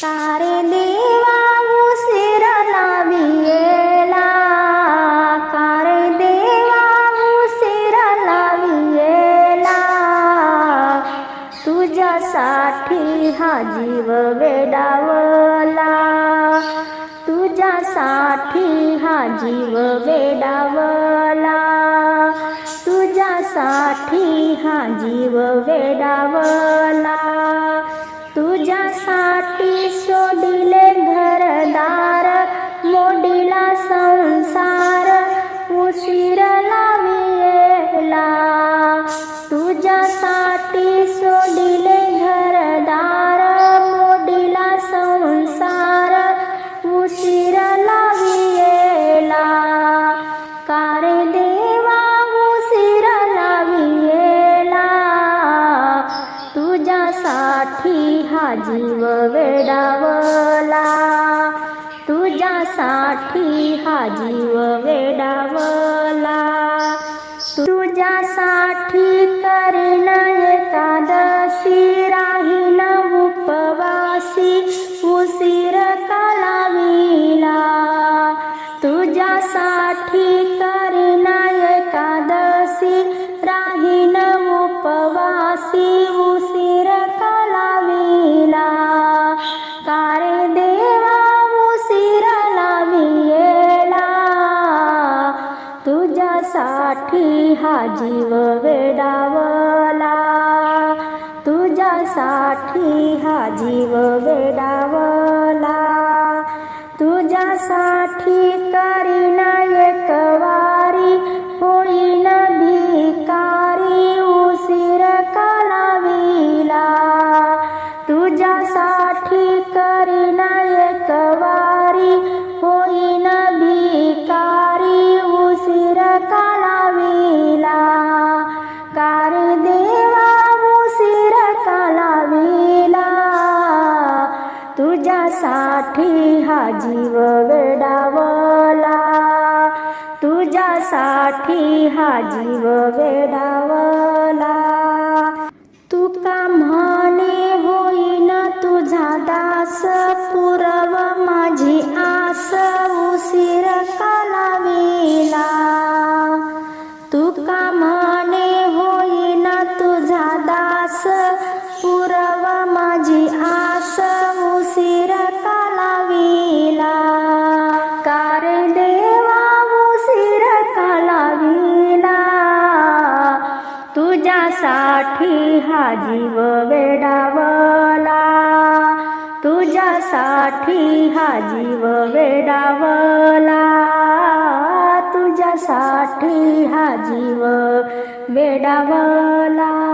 सारे देवा उशीर लावियेला कारे देवा उशीर लावियेला तुझ्यासाठी हा जीव वेडावला. तुझ्यासाठी हा जीव वेडावला. तुझ्यासाठी हा जीव वेडावला. तुझ्यासाठी हा जीव वेडावला. तुझ्यासाठी हा जीव वेडावला. तुझ्यासाठी करण एकादशी राहीन उपवासी उशीर कलावीला. तुझ्यासाठी करण एकादशी राहीन उपवासी तुझ्यासाठी हा जीव वेडावला. तुझ्यासाठी हा जीव वेडावला. तुझ्यासाठी करीन तुझ्यासाठी हा जीव वेडावला. तुझ्यासाठी हा जीव वेडावला. तुका म्हणे तुझ्यासाठी हा जीव वेडावला. तुझ्यासाठी हा जीव वेडावला. तुझ्यासाठी हा जीव वेडावला.